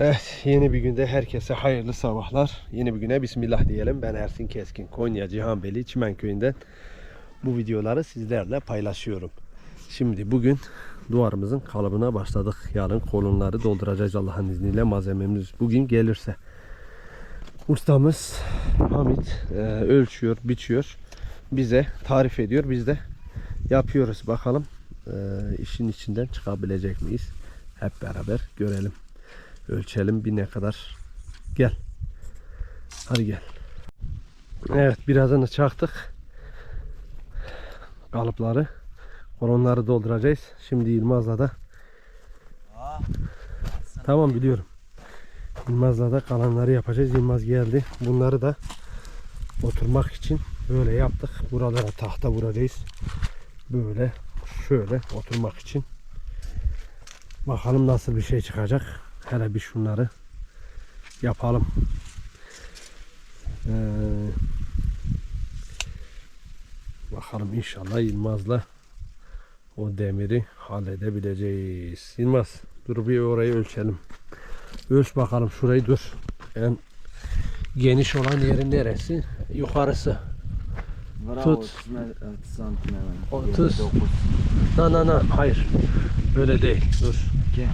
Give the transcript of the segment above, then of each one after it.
Evet yeni bir günde herkese hayırlı sabahlar. Yeni bir güne bismillah diyelim. Ben Ersin Keskin Konya Cihanbeli Çimen Köyü'nden bu videoları sizlerle paylaşıyorum. Şimdi bugün duvarımızın kalıbına başladık. Yarın kolonları dolduracağız Allah'ın izniyle malzememiz bugün gelirse. Ustamız Hamit e, ölçüyor, biçiyor. Bize tarif ediyor. Biz de yapıyoruz. Bakalım e, işin içinden çıkabilecek miyiz? Hep beraber görelim. Ölçelim bir ne kadar. Gel. Hadi gel. Evet birazını çaktık. Kalıpları. Kolonları dolduracağız. Şimdi Yılmaz'la da Tamam biliyorum. Yılmaz'la da kalanları yapacağız. Yılmaz geldi. Bunları da oturmak için böyle yaptık. Buralara tahta vuracağız. Böyle şöyle oturmak için. Bakalım nasıl bir şey çıkacak. Hele bir şunları yapalım. Ee, bakalım inşallah Yılmaz'la o demiri halledebileceğiz. Yılmaz dur bir orayı ölçelim. Ölç bakalım şurayı dur. En geniş olan yerin neresi? Yukarısı. Bravo, Tut. 30 me- 30 santim hemen. 30. 29. Na na na hayır. Böyle değil. Dur. Gel.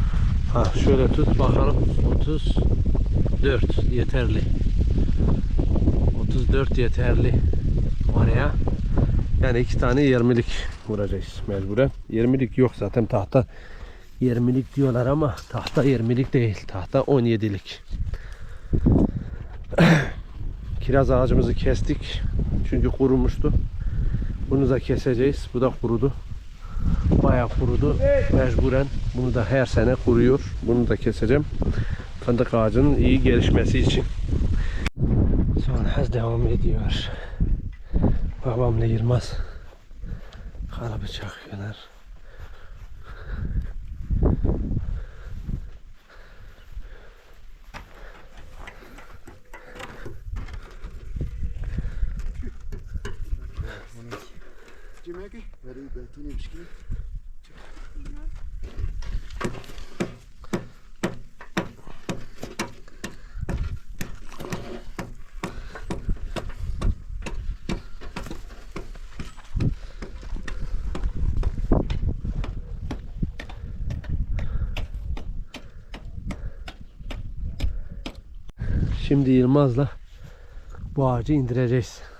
Ha şöyle tut bakalım. 34 yeterli. 34 yeterli oraya. Yani iki tane 20'lik vuracağız mecburen. 20'lik yok zaten tahta 20'lik diyorlar ama tahta 20'lik değil. Tahta 17'lik. Kiraz ağacımızı kestik. Çünkü kurumuştu. Bunu da keseceğiz. Bu da kurudu. Bayağı kurudu. Mecburen bunu da her sene kuruyor. Bunu da keseceğim. Fındık ağacının iyi gelişmesi için. Sonra devam ediyor. Babamla Yılmaz. Karabı çakıyorlar. Cimeki, veri betini bişki. Şimdi Yılmaz'la bu ağacı indireceğiz.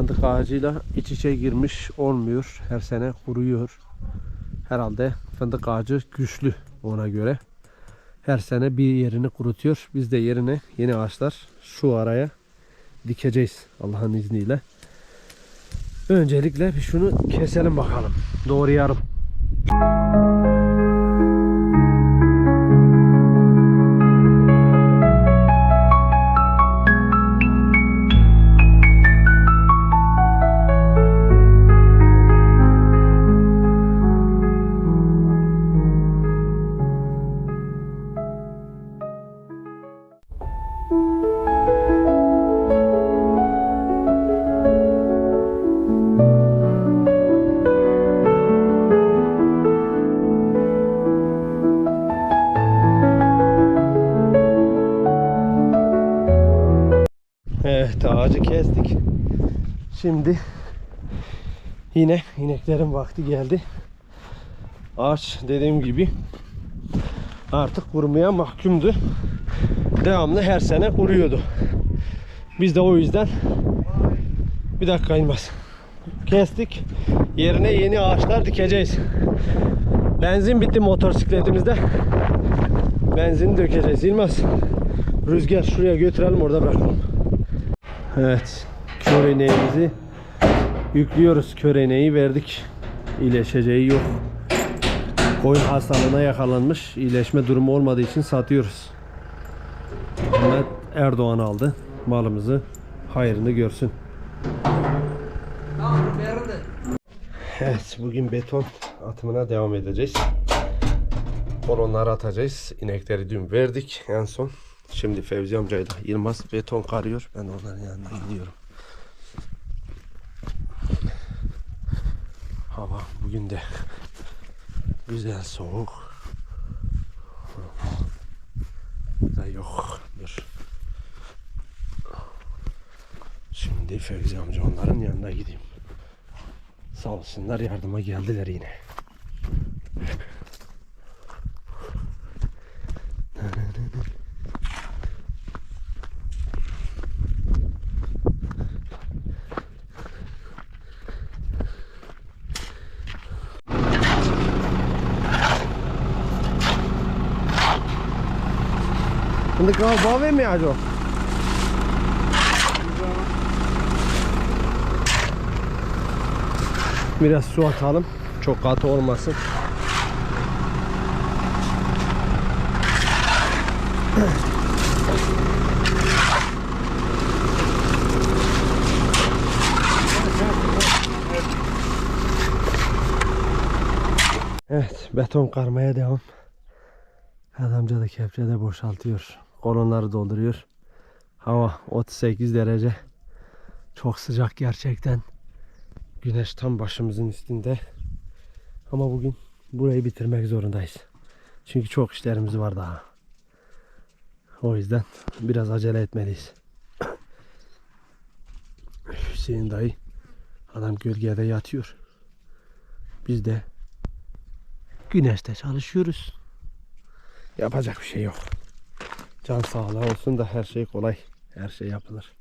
Fındık ağacıyla iç içe girmiş olmuyor. Her sene kuruyor. Herhalde fındık ağacı güçlü ona göre. Her sene bir yerini kurutuyor. Biz de yerine yeni ağaçlar şu araya dikeceğiz Allah'ın izniyle. Öncelikle şunu keselim bakalım. Doğrayalım. Evet ağacı kestik. Şimdi yine ineklerin vakti geldi. Ağaç dediğim gibi artık kurumaya mahkumdu. Devamlı her sene kuruyordu. Biz de o yüzden bir dakika inmez. Kestik. Yerine yeni ağaçlar dikeceğiz. Benzin bitti motosikletimizde. Benzin dökeceğiz. İlmaz. Rüzgar şuraya götürelim orada bırakalım. Evet. Kör ineğimizi yüklüyoruz. Kör ineği verdik. İyileşeceği yok. Koyun hastalığına yakalanmış. İyileşme durumu olmadığı için satıyoruz. Ahmet Erdoğan aldı. Malımızı hayrını görsün. Evet bugün beton atımına devam edeceğiz. Kolonları atacağız. İnekleri dün verdik en son. Şimdi Fevzi amcayla Yılmaz beton karıyor. Ben onların yanına gidiyorum. Hava bugün de güzel soğuk. Da yok. Dur. Şimdi Fevzi amca onların yanına gideyim. Sağ olsunlar yardıma geldiler yine. Şimdi kahve mi acaba? Biraz su atalım. Çok katı olmasın. Evet, beton karmaya devam. Adamca da kepçede boşaltıyor. Kolonları dolduruyor. Hava 38 derece. Çok sıcak gerçekten. Güneş tam başımızın üstünde. Ama bugün burayı bitirmek zorundayız. Çünkü çok işlerimiz var daha. O yüzden biraz acele etmeliyiz. Hüseyin dayı adam gölgede yatıyor. Biz de güneşte çalışıyoruz. Yapacak bir şey yok. Can sağlığı olsun da her şey kolay. Her şey yapılır.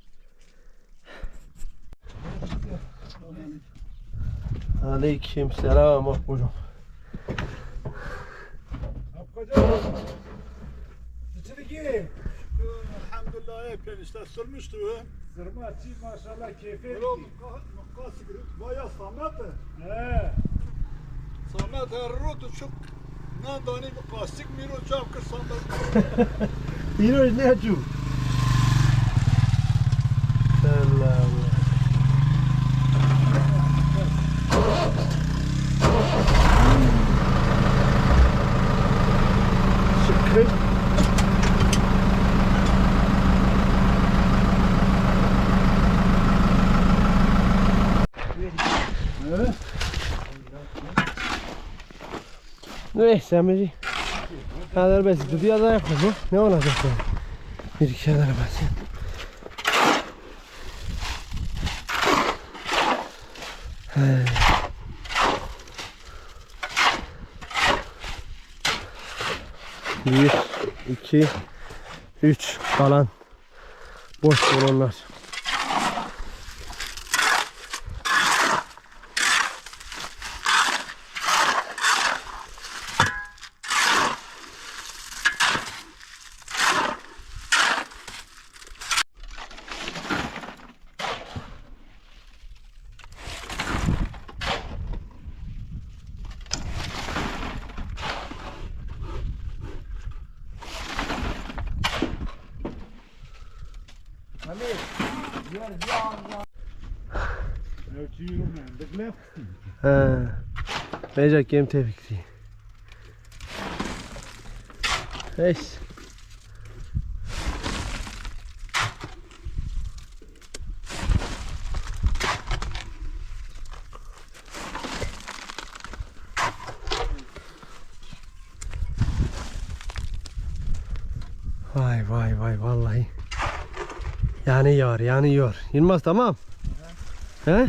Aleyküm selam Makbulum. Çiçiligi. Elhamdülillah hep işte sürmüştü. Zırmaçı maşallah keyfi. Oğlum mukası baya Samet. He. Samet her rotu çok nandani mukasik miro çapkır Samet. Yine ne acı? Allah Allah. Şıkkı. Neyse Emre'ci. Kadar basit. Dünya da yapalım. Ne olacak yani? Bir iki kadar. He. Bir, iki, üç kalan boş kolonlar. He. Mecak yem tepkisi. Neyse. Vay vay vay vallahi. Yanıyor yanıyor. Yılmaz tamam. He?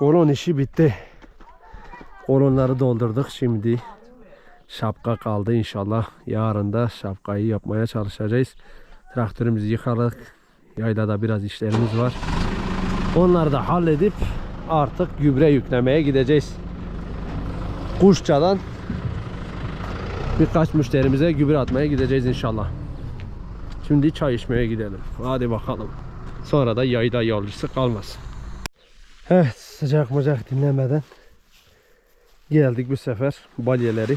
Kolon işi bitti. Kolonları doldurduk şimdi. Şapka kaldı inşallah. Yarın da şapkayı yapmaya çalışacağız. Traktörümüzü yıkadık. Yaylada biraz işlerimiz var. Onları da halledip artık gübre yüklemeye gideceğiz. Kuşçadan birkaç müşterimize gübre atmaya gideceğiz inşallah. Şimdi çay içmeye gidelim. Hadi bakalım. Sonra da yayda yolcusu kalmasın. Evet sıcak mıcak dinlemeden geldik bu sefer balyeleri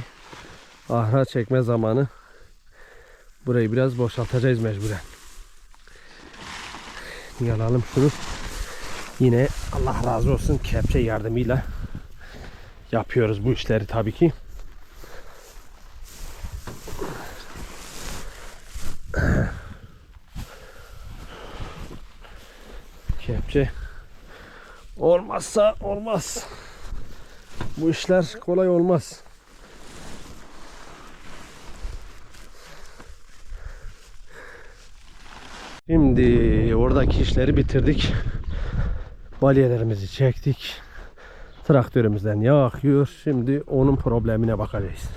ahra çekme zamanı. Burayı biraz boşaltacağız mecburen. Yalalım şunu. Yine Allah razı olsun kepçe yardımıyla yapıyoruz bu işleri tabii ki. Kepçe olmazsa olmaz. Bu işler kolay olmaz. Şimdi oradaki işleri bitirdik. Balyelerimizi çektik. Traktörümüzden yağ akıyor. Şimdi onun problemine bakacağız.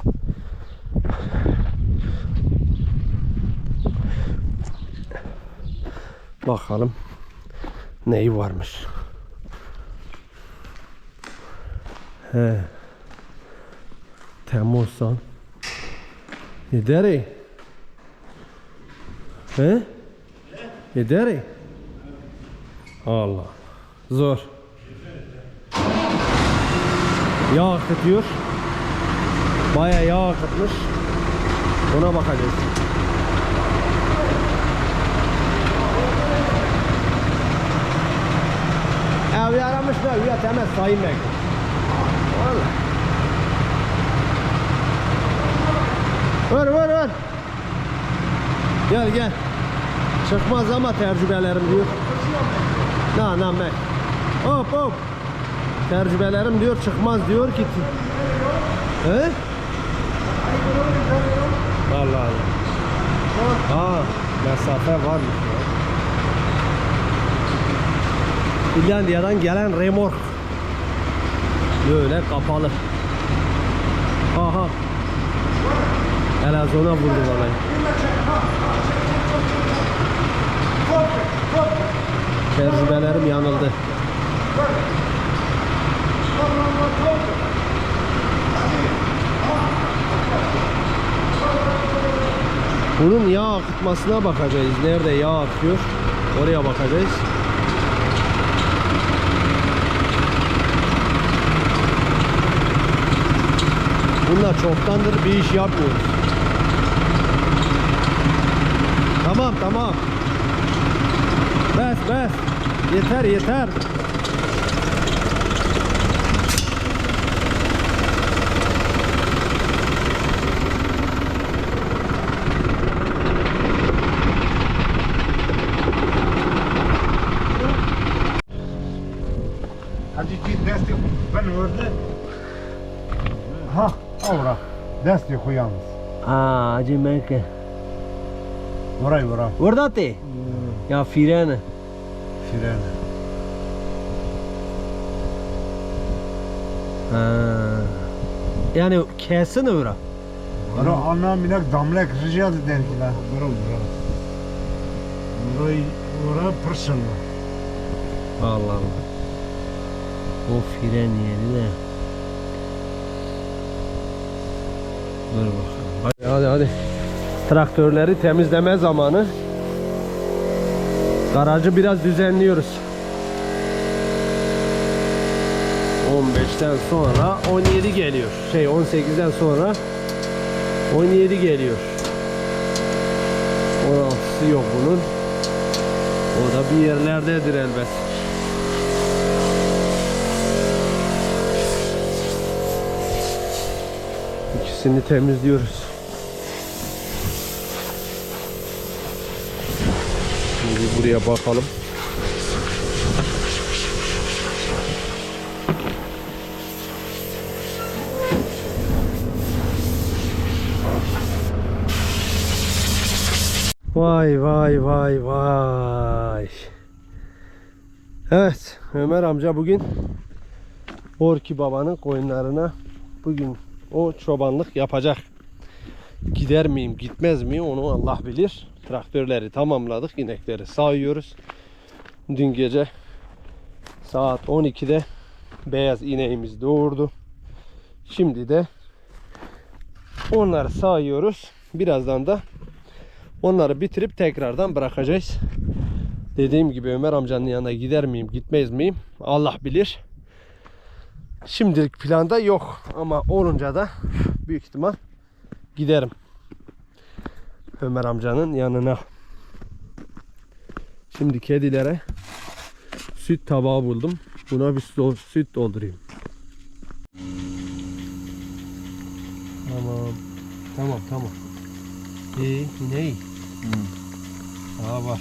Bakalım neyi varmış. He. Temmuz'dan. Nederi? He? Nederi? Allah. Zor. Yağ akıtıyor. Baya yağ akıtmış. Ona bakacağız. Evi aramış da üye temel sayın bekliyor. Valla. Ver ver ver. Gel gel. Çıkmaz ama tecrübelerim diyor. Na na mek. Hop hop. Tecrübelerim diyor çıkmaz diyor ki. He? Allah Allah. Ha, mesafe varmış ya. Finlandiya'dan gelen remork. Böyle kapalı. Aha. Elazığ'a vurdu bana. Tecrübelerim yanıldı. Bunun yağ akıtmasına bakacağız. Nerede yağ akıyor? Oraya bakacağız. Bunlar çoktandır bir iş yapmıyoruz. Tamam tamam. Bes bes. Yeter yeter. Ha, avra. Desti koy yalnız. Aa, acı menke. Orayı vura. Burada te. Ya firene. Fren. Ha. Yani kesin ura. Vura ana minak damlak rica da derkiler. Vura vura. Burayı vura pırsın. Allah Allah. O fren yeri de. Dur bakalım. Hadi hadi hadi. Traktörleri temizleme zamanı. Garajı biraz düzenliyoruz. 15'ten sonra 17 geliyor. Şey 18'den sonra 17 geliyor. 16'sı yok bunun. O da bir yerlerdedir elbet. İkisini temizliyoruz. Şimdi buraya bakalım. Vay vay vay vay. Evet Ömer amca bugün Orki babanın koyunlarına bugün o çobanlık yapacak. Gider miyim gitmez miyim onu Allah bilir. Traktörleri tamamladık inekleri sağıyoruz. Dün gece saat 12'de beyaz ineğimiz doğurdu. Şimdi de onları sağıyoruz. Birazdan da onları bitirip tekrardan bırakacağız. Dediğim gibi Ömer amcanın yanına gider miyim gitmez miyim Allah bilir. Şimdilik planda yok ama olunca da büyük ihtimal giderim. Ömer amcanın yanına. Şimdi kedilere süt tabağı buldum. Buna bir süt doldurayım. Tamam. Tamam tamam. İyi yine iyi. Daha var.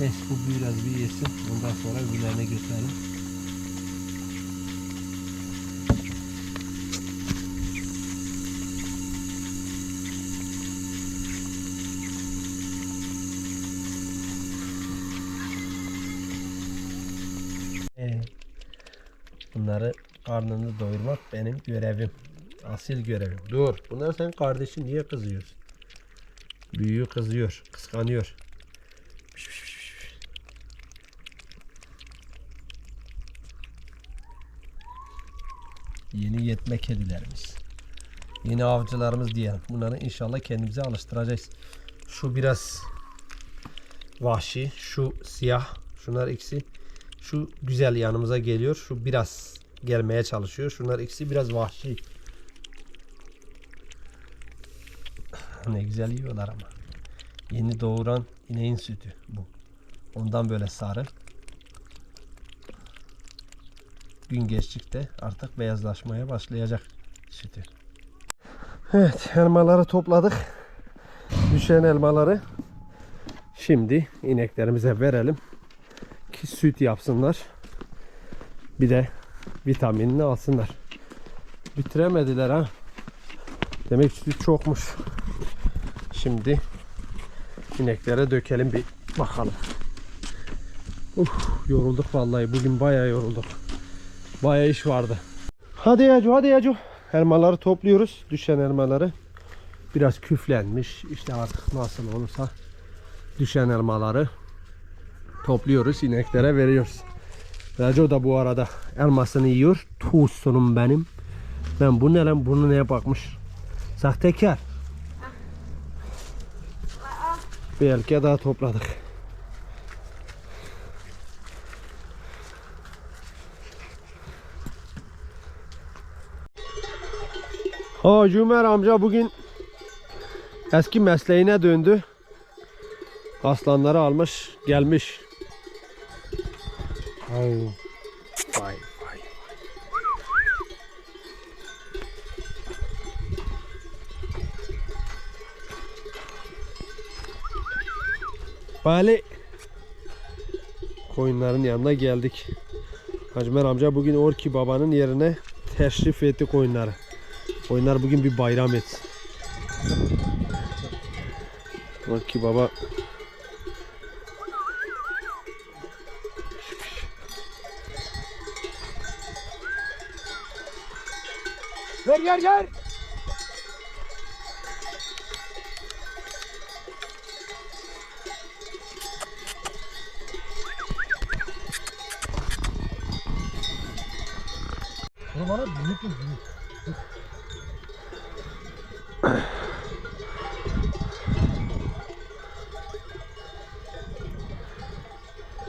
Neyse bu biraz bir yesin. Ondan sonra öbürlerine götürelim. Karnını doyurmak benim görevim. Asil görevim. Dur. Bunlar senin kardeşin niye kızıyorsun? Büyüğü kızıyor. Kıskanıyor. Yeni yetme kedilerimiz. Yeni avcılarımız diyelim. Bunları inşallah kendimize alıştıracağız. Şu biraz vahşi. Şu siyah. Şunlar ikisi şu güzel yanımıza geliyor. Şu biraz gelmeye çalışıyor. Şunlar ikisi biraz vahşi. Ne güzel yiyorlar ama. Yeni doğuran ineğin sütü bu. Ondan böyle sarı. Gün geçtikçe artık beyazlaşmaya başlayacak sütü. Evet elmaları topladık. Düşen elmaları şimdi ineklerimize verelim ki süt yapsınlar. Bir de vitaminini alsınlar. Bitiremediler ha. Demek süt çokmuş. Şimdi ineklere dökelim bir bakalım. Uf, yorulduk vallahi. Bugün bayağı yorulduk. Bayağı iş vardı. Hadi Yacu hadi Yacu. Elmaları topluyoruz. Düşen elmaları. Biraz küflenmiş. İşte artık nasıl olursa düşen elmaları topluyoruz. ineklere veriyoruz. Raco da bu arada elmasını yiyor. Tuzsunum benim. Ben bu ne lan bunu neye bakmış. Sahtekar. Bir erkeğe daha topladık. Ha Cümer amca bugün eski mesleğine döndü. Aslanları almış, gelmiş. Ay. Vay vay. Bali. Koyunların yanına geldik. Hacmer amca bugün Orki babanın yerine teşrif etti koyunları. Koyunlar bugün bir bayram etsin. Orki baba gel gel. Bunu bana büyük mü büyük?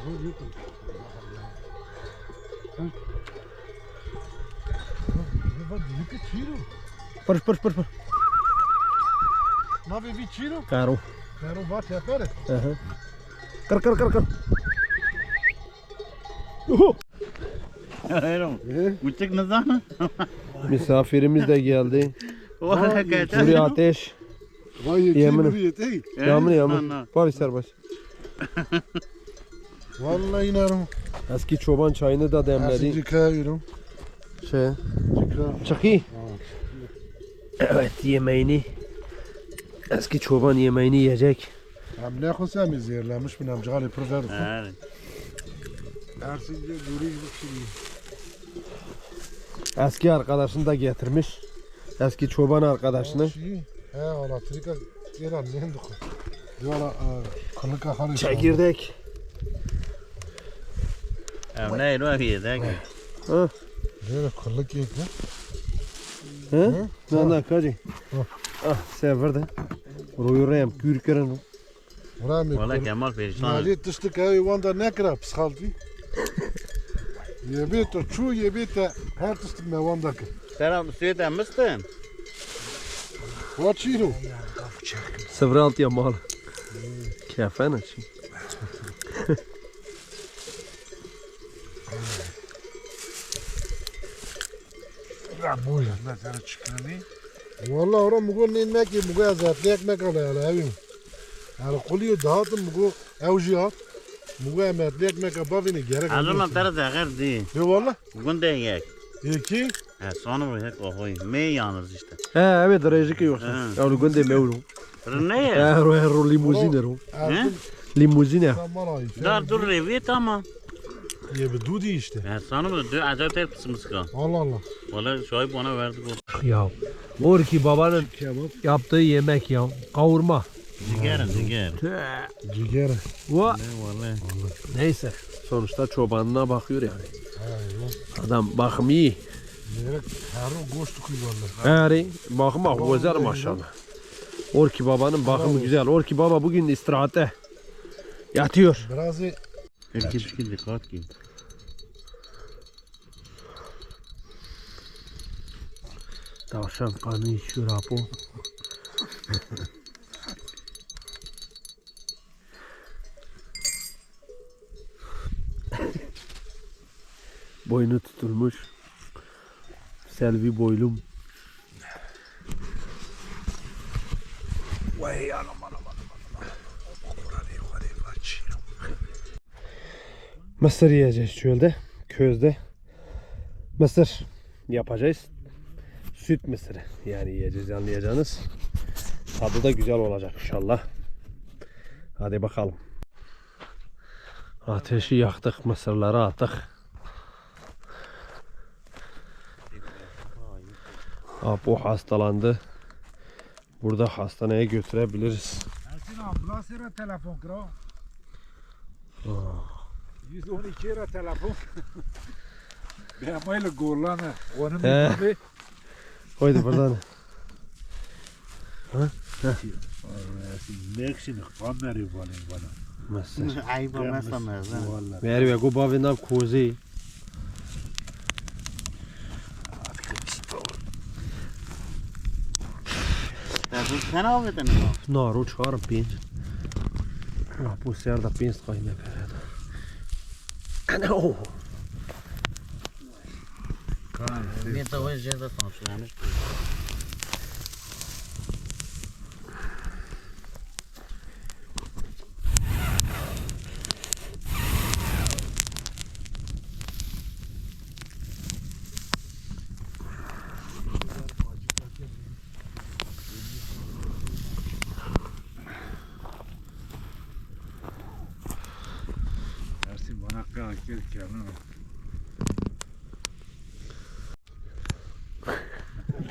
Bu büyük mü? Hı? Bu bak büyük bir kilo. Pır pır pır pır. Ma bir bir kilo. Karo. Karo var tepere. Hı hı. Kır kır kır kır. Uhu. Hayırım. Uçak ne zaman? Misafirimiz de geldi. Buraya ateş. Vay Yemin- yemin. Buraya değil. Yağmur yağmur. Var serbest. Vallahi inarım. Eski çoban çayını da demledi. Aslında kayıyorum. Şey. Çıkar. Çıkı. Evet yemeğini. Eski çoban yemeğini yiyecek. Hem ne kusam izlerlemiş bin amca Ali prover. Evet. Ersin de duri bir şey. Eski arkadaşını da getirmiş. Eski çoban arkadaşını. Şey, He ala trika gelen ne dokun. Valla kılık akar. Çekirdek. Nó thì thế kìa. Ha? Böyle kılık yedi. Ne ne kaçı? Ah sever de. Ruyurayım kürkürün. Valla mı? Valla Kemal perişan. Mali tıştık evi vanda ne kadar psikaldi. Yebet o çu yebet de her tıştık me vanda. Sen süt emmiştin. What çiğru? 06 ya mal. Lan boş ver lan sana çıkırını. Valla ora mugu ninmek yi mugu azatlı ekmek ala ala evim. Yani kuluyu dağıtın mugu evci at. Mugu emetli ekmek abavini gerek. Azulman tara dağır değil. Ne valla? Bugün de yek. Yeki? He sonra bu hep ohoy. Me yanırız işte. He evet arayacak yok. Ya bugün de mevrum. Ne? He ro limuzin ro. Limuzin. Dar dur revet ama. Ya bir du diye işte. Ya sana mı? Du acayip tepkisi mısıka. Allah Allah. Valla şahip bana verdi bu. Ya. Orki babanın yaptığı yemek ya. Kavurma. Ciğerin ciğer. Ciğer. Va. Neyse. Sonuçta çobanına bakıyor yani. Adam bakım iyi. Her goştu kuyuvarlar. Her bakıma güzel maşallah. Orki babanın bakımı güzel. Orki baba bugün istirahate yatıyor. Biraz Herkes dikkat gibi. Tavşan kanı içiyor apo. Boynu tutulmuş. Selvi boylum. Vay anam anam. Mısır yiyeceğiz çölde, közde. Mısır yapacağız. Süt mısırı yani yiyeceğiz anlayacağınız. Tadı da güzel olacak inşallah. Hadi bakalım. Ateşi yaktık, mısırları attık. Apo hastalandı. Burada hastaneye götürebiliriz. Ersin ambulans yere telefon kira. 112 yere telefon. Ben böyle gorlanı. Onun bir Oy da buradan. ha? Leksin não yuvalı bana. Mesela. Ayıba mesela mesela. Ver ve não ve nam kuzi. Sen avvedin é Na, ruç varım pinç. Ya bu serde pinç kaynıyor. Ana. Bir de o yüzden tanışıyormuş. Ersin bana kalk gel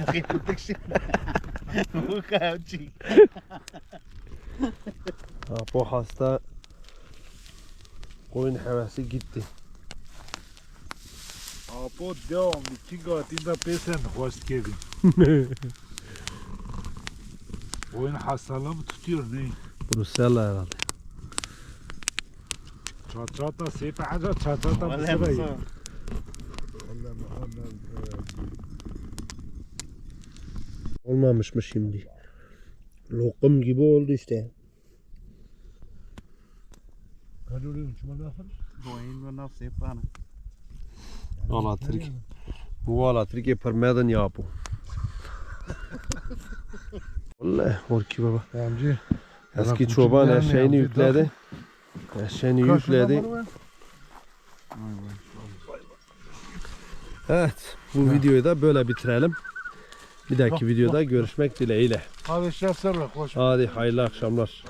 kendine. Bu kavçi. Apo hasta. Koyun hevesi gitti. Apo devam. İki gatında pesen hoş geldin. Oyun hastalığımı tutuyor ne? Brüssel herhalde. Çatrata sepe haca çatrata Valla mısırayı. mısır. Allah Muhammed Olmamış mı şimdi? Lokum gibi oldu işte. Kaloriyum çumal lafır Boyun ve nasıl yapar? Alatrik. Bu alatrik yapar meden yapu. Vallahi Orki baba. Amca Eski çoban eşeğini yükledi. Eşeğini yükledi. Evet. Bu videoyu da böyle bitirelim. Bir dahaki videoda görüşmek dileğiyle. Hadi şefserle koş Hadi hayırlı akşamlar.